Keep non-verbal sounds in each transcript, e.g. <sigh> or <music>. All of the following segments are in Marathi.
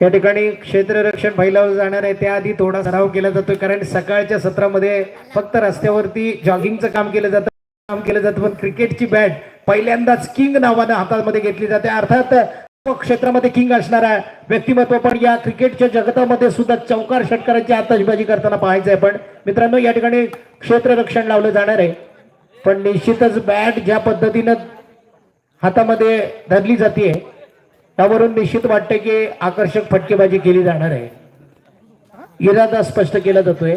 या ठिकाणी क्षेत्ररक्षण फैलावलं जाणार आहे. त्याआधी थोडा सराव केला जातोय कारण सकाळच्या सत्रामध्ये फक्त रस्त्यावरती जॉगिंगचं काम केलं जातं काम केलं जातं पण क्रिकेटची बॅट पहिल्यांदाच किंग नावानं हातामध्ये घेतली जाते. अर्थात क्षेत्रामध्ये किंग असणारा व्यक्तिमत्व पण या क्रिकेटच्या जगतामध्ये सुद्धा चौकार षटकाराची आताशबाजी करताना पाहायचं आहे पण मित्रांनो या ठिकाणी क्षेत्ररक्षण लावलं जाणार आहे. पण निश्चितच बॅट ज्या पद्धतीनं हातामध्ये धरली जाते त्यावरून निश्चित वाटतं की आकर्षक फटकेबाजी केली जाणार आहे. इरादा स्पष्ट केला जातोय.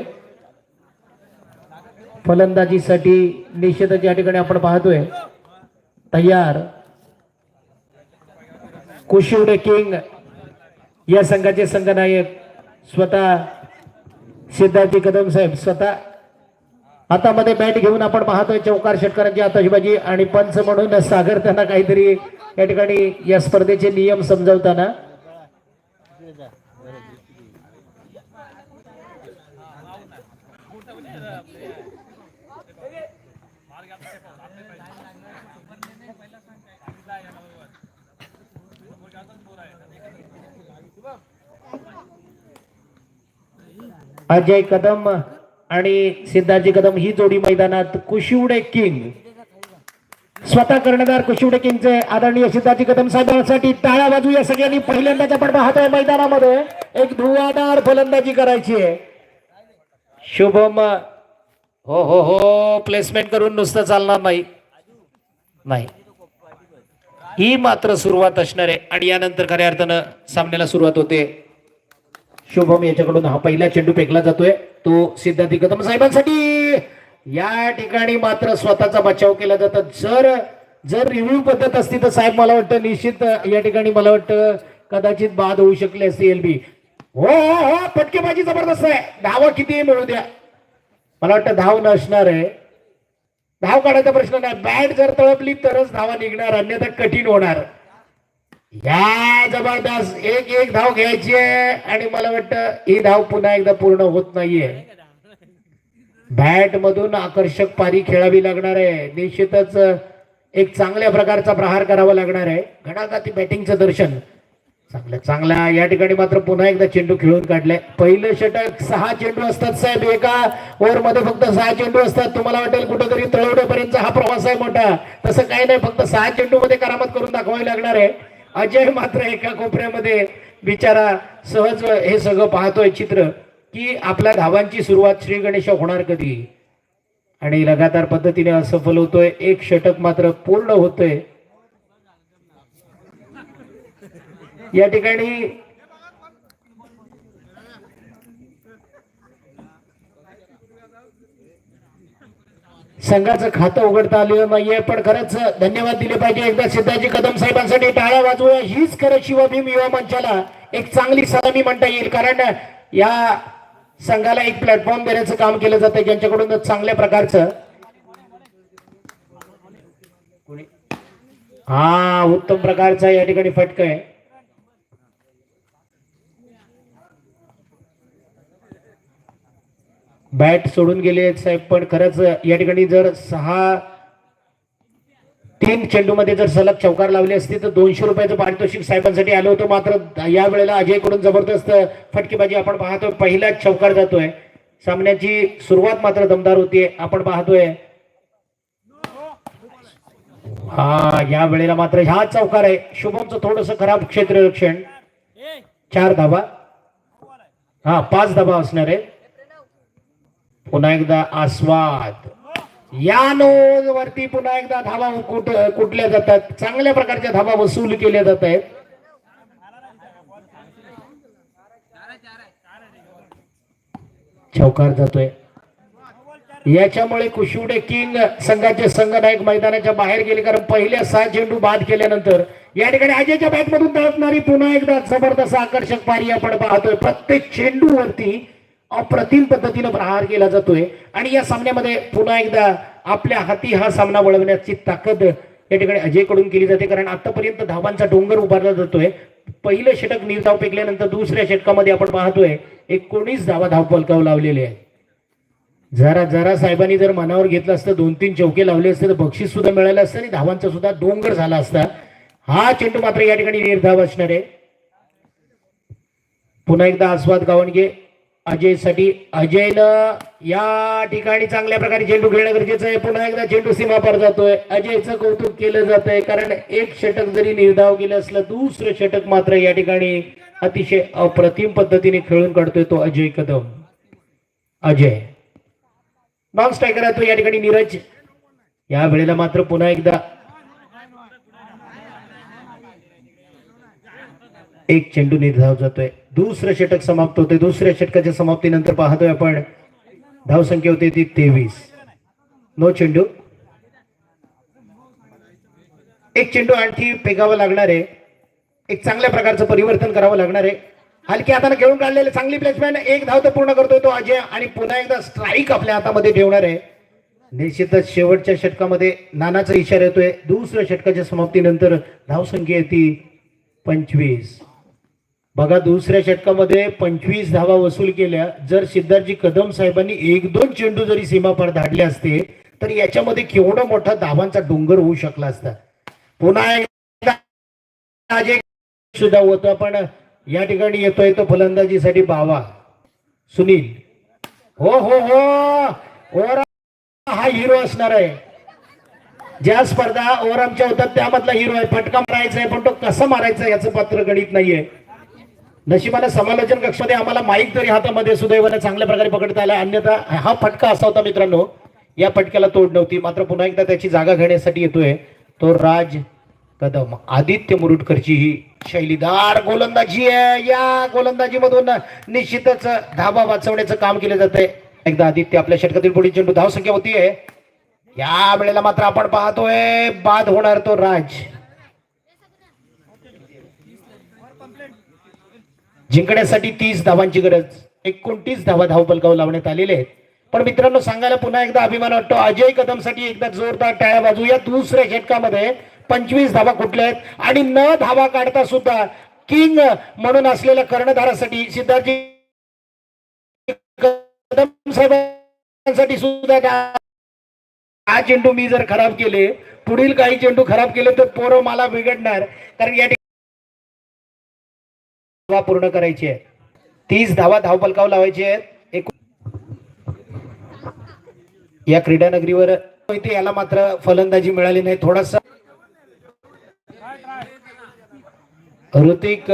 फलंदाजीसाठी निश्चितच या ठिकाणी आपण पाहतोय. तयार. कुशिवडे किंग या संघाचे संघनायक स्वतः सिद्धार्थी कदम साहेब स्वतः हातामध्ये बॅट घेऊन आपण पाहतोय चौकार षटकारांची आतषबाजी आणि पंच म्हणून सागर त्यांना काहीतरी या ठिकाणी या स्पर्धेचे नियम समजावताना अजय कदम आणि सिद्धार्थी कदम ही जोडी मैदानात कुशिवडे किंग. स्वतः कर्णधार कुशिवडे आदरणीय सिद्धार्थी कदम साहेबांसाठी टाळ्या बाजू या सगळ्यांनी पहिल्यांदाच आपण पाहतोय मैदानामध्ये. एक धुवाधार फलंदाजी करायची आहे. शुभम हो हो हो प्लेसमेंट करून नुसतं चालणार नाही. नाही. ही मात्र सुरुवात असणार आहे. आणि यानंतर खऱ्या अर्थानं सामन्याला सुरुवात होते. शुभम याच्याकडून हा पहिला चेंडू फेकला जातोय. तो सिद्धार्थी कदम साहेबांसाठी या ठिकाणी मात्र स्वतःचा बचाव केला जातो. जर जर रिव्ह्यू पद्धत असती तर साहेब मला वाटतं निश्चित या ठिकाणी मला वाटतं कदाचित बाद होऊ शकले असते एलबी हो हो हो फटकेबाजी जबरदस्त आहे. धावा कितीही मिळू द्या. मला वाटतं धाव नसणार आहे. धाव काढायचा प्रश्न नाही. बॅट जर तळपली तरच धावा निघणार अन्यथा कठीण होणार. या जबरदस्त एक एक धाव घ्यायची आहे आणि मला वाटतं ही धाव पुन्हा एकदा पूर्ण होत नाहीये. बॅट मधून आकर्षक पारी खेळावी लागणार आहे. निश्चितच एक चांगल्या प्रकारचा प्रहार करावा लागणार आहे. घणाघाती बॅटिंगचं दर्शन. चांगलं चांगला या ठिकाणी मात्र पुन्हा एकदा चेंडू खेळून काढलाय पहिलं षटक सहा चेंडू असतात साहेब. एका ओव्हरमध्ये फक्त सहा चेंडू असतात. तुम्हाला वाटेल कुठेतरी तळवण्यापर्यंत हा प्रवास आहे मोठा. तसं काही नाही फक्त सहा चेंडू मध्ये करामत करून दाखवावी लागणार आहे. अजय मात्र एका कोपऱ्यामध्ये बिचारा सहज हे सगळं पाहतोय चित्र. की आपल्या धावांची सुरुवात श्री गणेश होणार कधी? आणि लगातार पद्धतीने असफल होतोय एक षटक मात्र पूर्ण होतोय. या ठिकाणी संघाचं खातं उघडता आलेलं नाहीये पण खरंच धन्यवाद दिले पाहिजे. एकदा सिद्धाजी कदम साहेबांसाठी टाळ्या वाजवूया. हीच खरं शिवभीम युवा मंचाला एक चांगली सलामी म्हणता येईल. कारण या संघाला एक प्लॅटफॉर्म देण्याचं काम केलं जातं. ज्यांच्याकडून चांगल्या प्रकारचं हा उत्तम प्रकारचा या ठिकाणी फटक आहे. बॅट सोडून गेले साहेब पण खरंच या ठिकाणी जर सहा तीन चेंडू मध्ये जर सलग चौकार लावली असती तर दोनशे रुपयाचं पारितोषिक साहेबांसाठी आलं होतं. मात्र या वेळेला अजयकडून जबरदस्त फटकेबाजी आपण पाहतोय. पहिलाच चौकार जातोय. सामन्याची सुरुवात मात्र दमदार होतीये आपण पाहतोय. हा या वेळेला मात्र ह्या चौकार आहे. शुभमचं थोडस खराब क्षेत्ररक्षण. चार धाबा हा पाच धाबा असणार आहे. पुन्हा एकदा आस्वाद. या नोज वरती पुन्हा एकदा धाबा कुठ कुठल्या जातात? चांगल्या प्रकारच्या धाबा वसूल केल्या जात आहेत. चौकार जातोय. याच्यामुळे कुशिवडे किंग संघाचे संघनायक मैदानाच्या बाहेर गेले कारण पहिल्या सहा चेंडू बाद केल्यानंतर या ठिकाणी अजयच्या बॅट मधून तळपणारी पुन्हा एकदा जबरदस्त आकर्षक पारी आपण पाहतोय. प्रत्येक चेंडू वरती अप्रतिम पद्धतीनं प्रहार केला जातोय. आणि या सामन्यामध्ये पुन्हा एकदा आपल्या हाती हा सामना वळवण्याची ताकद या ठिकाणी अजयकडून केली जाते. कारण आतापर्यंत धावांचा डोंगर उभारला जातोय. पहिलं षटक निर्धाव पेकल्यानंतर दुसऱ्या षटकामध्ये आपण पाहतोय एकोणीस धावा धावपलकाव लावलेले आहे जरा जरा साहेबांनी जर मनावर घेतलं असतं दोन तीन चौके लावले असते तर बक्षीस सुद्धा मिळालं असतं आणि धावांचा सुद्धा डोंगर झाला असता. हा चेंडू मात्र या ठिकाणी निर्धाव असणार आहे. पुन्हा एकदा आस्वाद गावणगे अजयसाठी अजयनं या ठिकाणी चांगल्या प्रकारे चेंडू घेणं गरजेचं आहे. पुन्हा एकदा चेंडू सीमा पार जातोय. अजयचं कौतुक केलं जात आहे कारण एक षटक जरी निर्धाव केलं असलं दुसरं षटक मात्र या ठिकाणी अतिशय अप्रतिम पद्धतीने खेळून काढतोय तो अजय कदम. अजय. नॉन स्ट्रायकर आहे तो या ठिकाणी नीरज. या वेळेला मात्र पुन्हा एकदा एक चेंडू निर्धाव जातोय. दुसरं षटक समाप्त होते दुसऱ्या षटकाच्या समाप्तीनंतर पाहतोय आपण. धावसंख्या होती ती तेवीस. नो चेंडू. एक चेंडू आणखी फेकावा लागणार आहे. एक चांगल्या प्रकारचं परिवर्तन करावं लागणार आहे. हलकी हाताने खेळून काढलेले चांगली प्लेसमेंट एक धाव तर पूर्ण करतोय तो अजय आणि पुन्हा एकदा स्ट्राईक आपल्या हातामध्ये ठेवणार आहे. निश्चितच शेवटच्या षटकामध्ये नानाचा इशारा येतोय. दुसऱ्या षटकाच्या समाप्तीनंतर धावसंख्या येते पंचवीस. बघा दुसऱ्या षटकामध्ये पंचवीस धावा वसूल केल्या. जर सिद्धार्थजी कदम साहेबांनी एक दोन चेंडू जरी सीमापार धाडले असते तर याच्यामध्ये केवढा मोठा धावांचा डोंगर होऊ शकला असता. पुन्हा एकदा सुद्धा होतो पण या ठिकाणी येतोय तो फलंदाजीसाठी बावा. सुनील. हो हो हो. ओरा हा हिरो असणार आहे. ज्या स्पर्धा ओरामच्या होतात त्यामधला हिरो आहे. फटका मारायचा आहे पण तो कसा मारायचा याचं पात्र गणित नाहीये. नशिबाने समालोचन कक्षामध्ये आम्हाला माईक तरी हातामध्ये सुदैवाने चांगल्या प्रकारे पकडता आला. अन्यथा हा फटका असा होता मित्रांनो या फटक्याला तोड नव्हती. मात्र पुन्हा एकदा त्याची जागा घेण्यासाठी येतोय तो राज कदम. आदित्य मुरुडकरची ही शैलीदार गोलंदाजी आहे. या गोलंदाजी मधून निश्चितच धाबा वाचवण्याचं काम केलं जात एकदा आदित्य आपल्या षटकातील पुढील चेंडू धावसंख्या होतीये. होती आहे या वेळेला मात्र आपण पाहतोय बाद होणार तो राज. जिंकण्यासाठी तीस धावांची गरज. एकोणतीस धावा धावपलकाव लावण्यात आलेले आहेत. पण मित्रांनो सांगायला पुन्हा एकदा अभिमान वाटतो. अजय कदमसाठी एकदा जोरदार टाळ्या बाजू या दुसऱ्या षटकामध्ये पंचवीस धावा कुठल्या आहेत? आणि न धावा काढता सुद्धा किंग म्हणून असलेल्या कर्णधारासाठी सिद्धार्थी कदम साहेबांसाठी सुद्धा हा चेंडू मी जर खराब केले पुढील काही चेंडू खराब केले तर पोरं मला बिघडणार. कारण या ठिकाणी धावा पूर्ण करायची आहे. तीस धावा धावपलकाव लावायची आहेत. एक या क्रीडा नगरीवर इथे याला मात्र फलंदाजी मिळाली नाही. थोडासा ऋतिक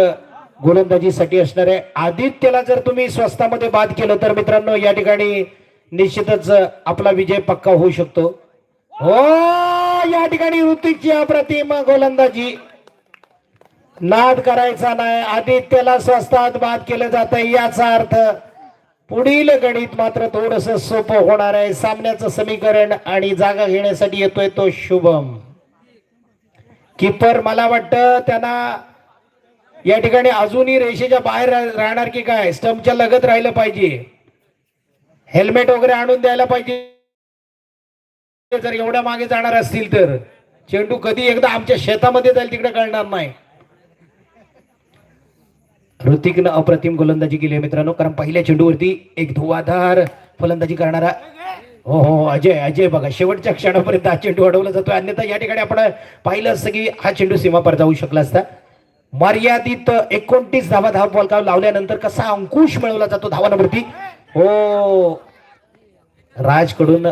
गोलंदाजीसाठी असणार आहे. आदित्यला जर तुम्ही स्वस्तामध्ये बाद केलं तर मित्रांनो या ठिकाणी निश्चितच आपला विजय पक्का होऊ शकतो. हो या ठिकाणी ऋतिकची अप्रतिम गोलंदाजी. नाद करायचा नाही. आदित्यला स्वस्तात बाद केलं जात याचा अर्थ पुढील गणित मात्र थोडस सोपं होणार आहे. सामन्याचं समीकरण आणि जागा घेण्यासाठी येतोय तो शुभम. किपर मला वाटतं त्यांना या ठिकाणी अजूनही रेषेच्या बाहेर राहणार की काय? स्टंपच्या लगत राहिलं पाहिजे. हेल्मेट वगैरे आणून द्यायला पाहिजे. जर एवढ्या मागे जाणार असतील तर. चेंडू कधी एकदा आमच्या शेतामध्ये जाईल तिकडे कळणार नाही. ऋतिकनं अप्रतिम गोलंदाजी केली आहे मित्रांनो. कारण पहिल्या चेंडूवरती एक धुवाधार फलंदाजी करणारा हो हो, हो अजय अजय बघा शेवटच्या क्षणापर्यंत हा चेंडू अडवला जातो अन्यथा या ठिकाणी आपण पाहिलं असतं की हा चेंडू सीमापार जाऊ शकला असता. मर्यादित एकोणतीस धावा धाव बॉलकावर लावल्यानंतर कसा अंकुश मिळवला जातो धावांवरती? हो. राजकडून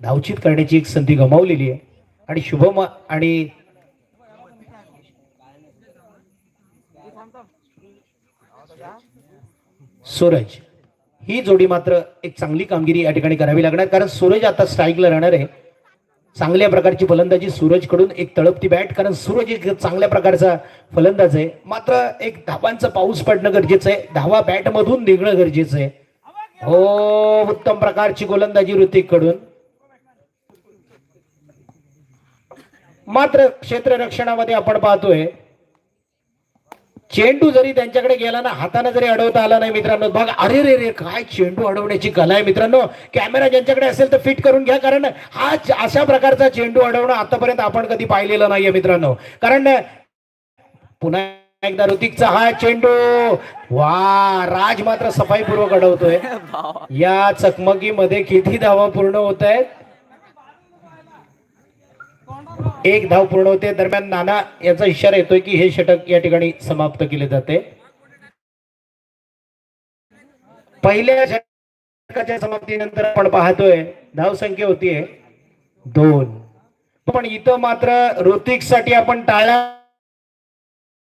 धावचित करण्याची एक संधी गमावलेली आहे. आणि शुभम आणि सूरज ही जोडी मात्र एक चांगली कामगिरी या ठिकाणी करावी लागणार. कारण सूरज आता स्ट्राईकला राहणार आहे. चांगल्या प्रकारची फलंदाजी सूरजकडून एक तळपती बॅट कारण सूरज एक चांगल्या प्रकारचा फलंदाज आहे. मात्र एक धावांचा पाऊस पडणं गरजेचं आहे. धावा बॅट मधून निघणं गरजेचं आहे. हो उत्तम प्रकारची गोलंदाजी ऋतिककडून मात्र क्षेत्ररक्षणामध्ये आपण पाहतोय चेंडू जरी त्यांच्याकडे गेला ना हाताने जरी अडवता आला नाही मित्रांनो बघा अरे रे रे काय चेंडू अडवण्याची कला आहे मित्रांनो. कॅमेरा ज्यांच्याकडे असेल तर फिट करून घ्या कारण हा अशा प्रकारचा चेंडू अडवणं आतापर्यंत आपण कधी पाहिलेलं नाहीये मित्रांनो. कारण पुन्हा एकदा ऋतिकचा हा चेंडू वा राज मात्र सफाईपूर्वक अडवतोय. <laughs> या चकमकीमध्ये किती धावा पूर्ण होत आहेत? एक धाव पूर्ण होते. दरम्यान नाना याचा इशारा येतोय की हे षटक या ठिकाणी समाप्त केले जाते. पहिल्या षटकाच्या समाप्तीनंतर आपण पाहतोय धावसंख्या होतीये दोन. पण इथं मात्र ऋतिकसाठी आपण टाळ्या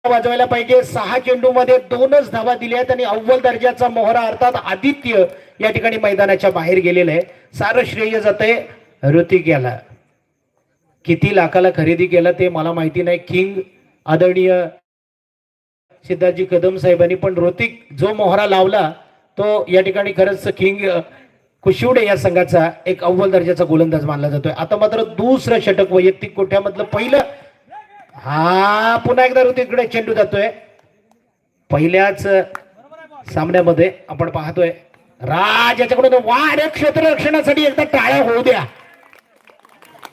वाजवायला पाहिजे. सहा चेंडू मध्ये दोनच धावा दिल्या आहेत आणि अव्वल दर्जाचा मोहरा अर्थात आदित्य या ठिकाणी मैदानाच्या बाहेर गेलेला आहे. सारं श्रेय जाते ऋतिक याला. किती लाखाला खरेदी केला ते मला माहिती नाही. किंग आदरणीय सिद्धार्थजी कदम साहेबांनी पण ऋतिक जो मोहरा लावला तो या ठिकाणी खरंच किंग कुशिवडे या संघाचा एक अव्वल दर्जाचा गोलंदाज मानला जातोय. आता मात्र दुसरं षटक वैयक्तिक कोठ्यामधलं पहिलं हा पुन्हा एकदा ऋतिकडे चेंडू जातोय. पहिल्याच सामन्यामध्ये आपण पाहतोय. राज याच्याकडून वाढ क्षेत्र रक्षणासाठी एकदा टाळ्या होऊ द्या.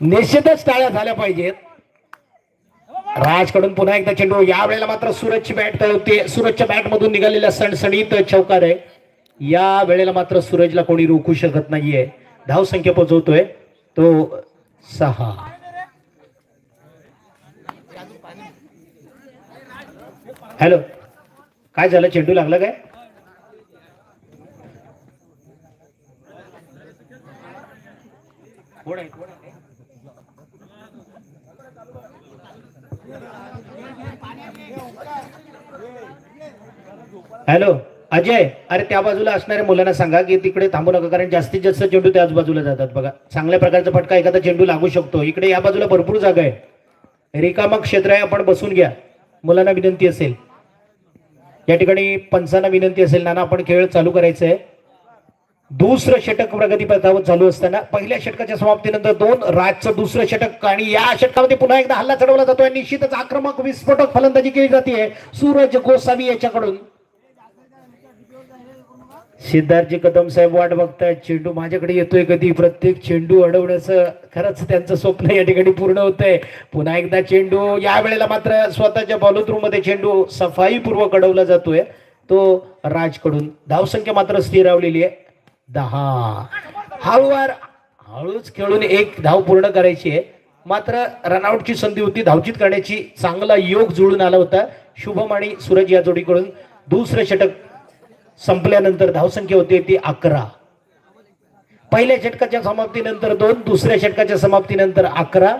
निश्चितच टाळ्या झाल्या पाहिजेत. राजकडून पुन्हा एकदा चेंडू. या वेळेला मात्र सूरजची बॅट होते सूरजच्या बॅट मधून निघालेल्या सणसणीत चौकार आहे. या वेळेला मात्र सूरजला कोणी रोखू शकत नाहीये. धाव संख्या पोहोचवतोय तो सहा. हॅलो. काय झालं? चेंडू लागला काय? कोण आहे? हॅलो अजय अरे त्या बाजूला असणाऱ्या मुलांना सांगा की तिकडे थांबू नका कारण जास्तीत जास्त चेंडू त्याच बाजूला जातात बघा. चांगल्या प्रकारचा फटका एखादा चेंडू लागू शकतो. इकडे या बाजूला भरपूर जागा आहे. रिकामा क्षेत्र आहे आपण बसून घ्या. मुलांना विनंती असेल. या ठिकाणी पंचांना विनंती असेल नाना आपण खेळ चालू करायचं आहे. दुसरं षटक प्रगतीपथावर चालू असताना पहिल्या षटकाच्या समाप्तीनंतर दोन राजचं दुसरं षटक आणि या षटकामध्ये पुन्हा एकदा हल्ला चढवला जातोय. निश्चितच आक्रमक विस्फोटक फलंदाजी केली जाते. सूरज गोसावी याच्याकडून. सिद्धार्थजी कदम साहेब वाट बघतायत. चेंडू माझ्याकडे येतोय कधी? प्रत्येक चेंडू अडवण्याचं खरंच त्यांचं स्वप्न या ठिकाणी पूर्ण होतंय. पुन्हा एकदा चेंडू या वेळेला मात्र स्वतःच्या बॉलुद्रू मध्ये चेंडू सफाईपूर्वक अडवला जातोय. तो राजकडून धावसंख्या मात्र स्थिरावलेली आहे. दहा. हळूवार हळूच खेळून एक धाव पूर्ण करायची आहे. मात्र रनआउटची संधी होती. धावचित करण्याची चांगला योग जुळून आला होता. शुभम आणि सूरज या जोडीकडून दुसरं षटक संपल्यानंतर धावसंख्या होती ती अकरा. पहिल्या षटकाच्या समाप्तीनंतर दोन दुसऱ्या षटकाच्या समाप्तीनंतर अकरा.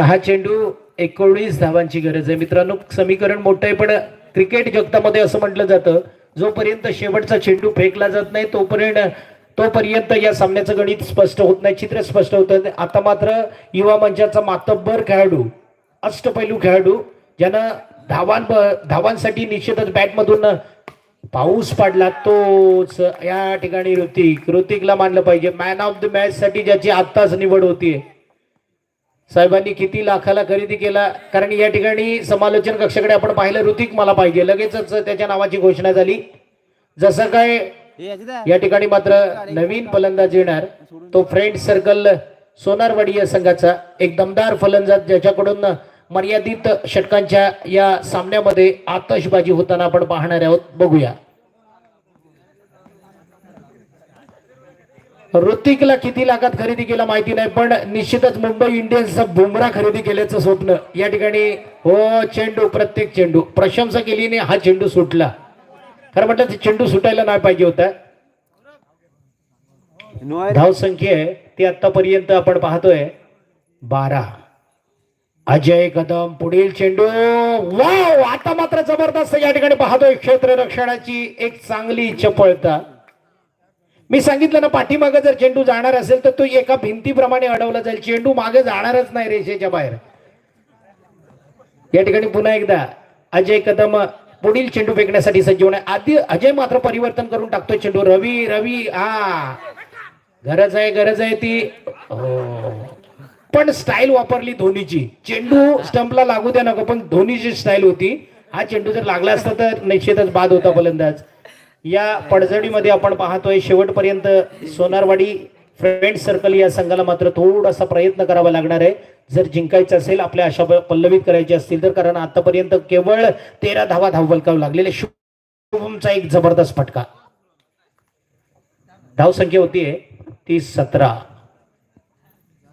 सहा चेंडू एकोणीस धावांची गरज आहे. मित्रांनो समीकरण मोठं आहे पण क्रिकेट जगतामध्ये असं म्हटलं जातं जोपर्यंत शेवटचा चेंडू फेकला जात नाही तोपर्यंत तोपर्यंत या सामन्याचं गणित स्पष्ट होत नाही चित्र स्पष्ट होत. नाही आता मात्र युवा मंचाचा मातब्बर खेळाडू अष्टपैलू खेळाडू ज्यानं धावां धावांसाठी निश्चितच बॅटमधून पाऊस पडला तोच या ठिकाणी ऋतिक. ऋतिकला मानलं पाहिजे. मॅन ऑफ द मॅच साठी ज्याची आत्ताच निवड होतीये. साहेबांनी किती लाखाला खरेदी केला? कारण या ठिकाणी समालोचन कक्षाकडे आपण पाहिलं ऋतिक मला पाहिजे. लगेचच त्याच्या नावाची घोषणा झाली. जसं काय या ठिकाणी मात्र नवीन फलंदाज येणार तो फ्रेंड सर्कल सोनारवाडी या संघाचा एक दमदार फलंदाज ज्याच्याकडून मर्यादित षटकांच्या या सामन्यामध्ये आतषबाजी होताना आपण पाहणार आहोत. बघूया. ऋतिकला किती लाखात खरेदी केला माहिती नाही पण निश्चितच मुंबई इंडियन्सचा बुमरा खरेदी केल्याचं स्वप्न. या ठिकाणी हो चेंडू प्रत्येक चेंडू. प्रशंसा केली नाही हा चेंडू सुटला. खरं म्हटलं ते चेंडू सुटायला नाही पाहिजे होता. धाव संख्या आहे ती आतापर्यंत आपण पाहतोय. बारा. अजय कदम पुढील चेंडू. वाव! आता मात्र जबरदस्त या ठिकाणी पाहतोय. क्षेत्र रक्षणाची एक चांगली चपळता. मी सांगितलं ना पाठीमागे जर चेंडू जाणार असेल तर तो एका भिंतीप्रमाणे अडवला जाईल. चेंडू मागे जाणारच नाही रेषेच्या बाहेर. या ठिकाणी पुन्हा एकदा अजय कदम पुढील चेंडू फेकण्यासाठी सज्ज होणार. आधी अजय मात्र परिवर्तन करून टाकतोय चेंडू. रवी रवी हा गरज आहे गरज आहे ती. हो. पण स्टाईल वापरली धोनीची. चेंडू स्टंपला लागू द्या नको पण धोनीची स्टाईल होती. हा चेंडू जर लागला असता तर निश्चितच बाद होता फलंदाज. या पडझडीमध्ये आपण पाहतोय शेवटपर्यंत सोनारवाडी फ्रेंड सर्कल या संघाला मात्र थोडासा प्रयत्न करावा लागणार आहे. जर जिंकायचं असेल आपल्या अशा प- पल्लवित करायची असतील तर कारण आतापर्यंत केवळ तेरा धावा धाव बलकावं लागलेले. शुभमचा एक जबरदस्त फटका. धावसंख्या होती होतीये ती सतरा.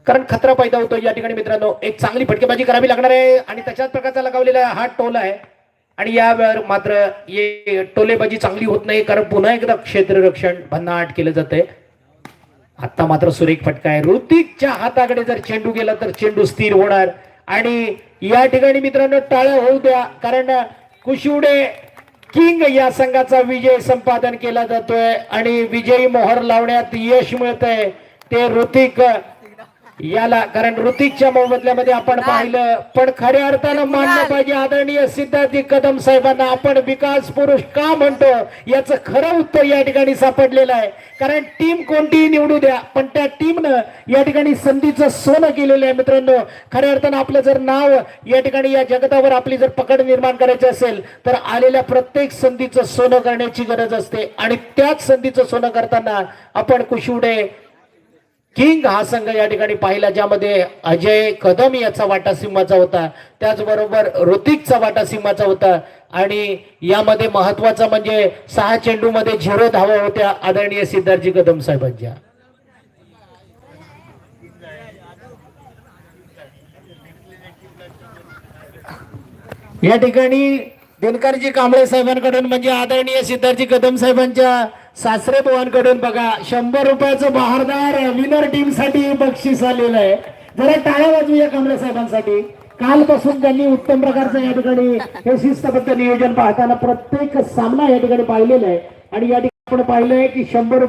कारण खतरा पैदा होतो या ठिकाणी मित्रांनो. एक चांगली फटकेबाजी करावी लागणार आहे आणि तशाच प्रकारचा लगावलेला हा टोल आहे. आणि यावर मात्र ये टोलेबाजी चांगली होत नाही कारण पुन्हा एकदा क्षेत्ररक्षण भन्नाट केलं जातंय. आता मात्र सुरेख फटका आहे. ऋतिकच्या हाताकडे जर चेंडू गेला तर चेंडू स्थिर होणार. आणि या ठिकाणी मित्रांनो टाळ्या होऊ द्या कारण कुशिवडे किंग या संघाचा विजय संपादन केला जातोय. आणि विजयी मोहर लावण्यात यश मिळतंय. ते ऋतिक याला कारण ऋतिकच्या मोबदल्यामध्ये आपण पाहिलं पण खऱ्या अर्थानं मानलं पाहिजे आदरणीय सिद्धार्थी कदम साहेबांना आपण विकास पुरुष का म्हणतो याचं खरं उत्तर या ठिकाणी सापडलेलं आहे. कारण टीम कोणतीही निवडू द्या पण त्या टीमनं या ठिकाणी संधीचं सोनं केलेलं आहे मित्रांनो. खऱ्या अर्थानं आपलं जर नाव या ठिकाणी या जगतावर आपली जर पकड निर्माण करायची असेल तर आलेल्या प्रत्येक संधीचं सोनं करण्याची गरज असते. आणि त्याच संधीचं सोनं करताना आपण कुशिवडे किंग हा संघ या ठिकाणी पाहिला ज्यामध्ये अजय कदम याचा वाटा सिंहाचा होता. त्याचबरोबर ऋतिकचा वाटा सिंहाचा होता. आणि यामध्ये महत्त्वाचा म्हणजे सहा चेंडूमध्ये झिरो धावा होत्या आदरणीय सिद्धार्थजी कदम साहेबांच्या. या ठिकाणी दिनकरजी कांबळे साहेबांकडून म्हणजे आदरणीय सिद्धार्थजी कदम साहेबांच्या सासरे बुवांकडून बघा शंभर रुपयाचं बहारदार विनर टीमसाठी बक्षीस आलेलं आहे. जरा टाळ्या वाजूया कमरे साहेबांसाठी. कालपासून त्यांनी उत्तम प्रकारचं या ठिकाणी हे शिस्तबद्ध नियोजन पाहताना प्रत्येक सामना या ठिकाणी पाहिलेला आहे. आणि या ठिकाणी आपण पाहिलंय की शंभर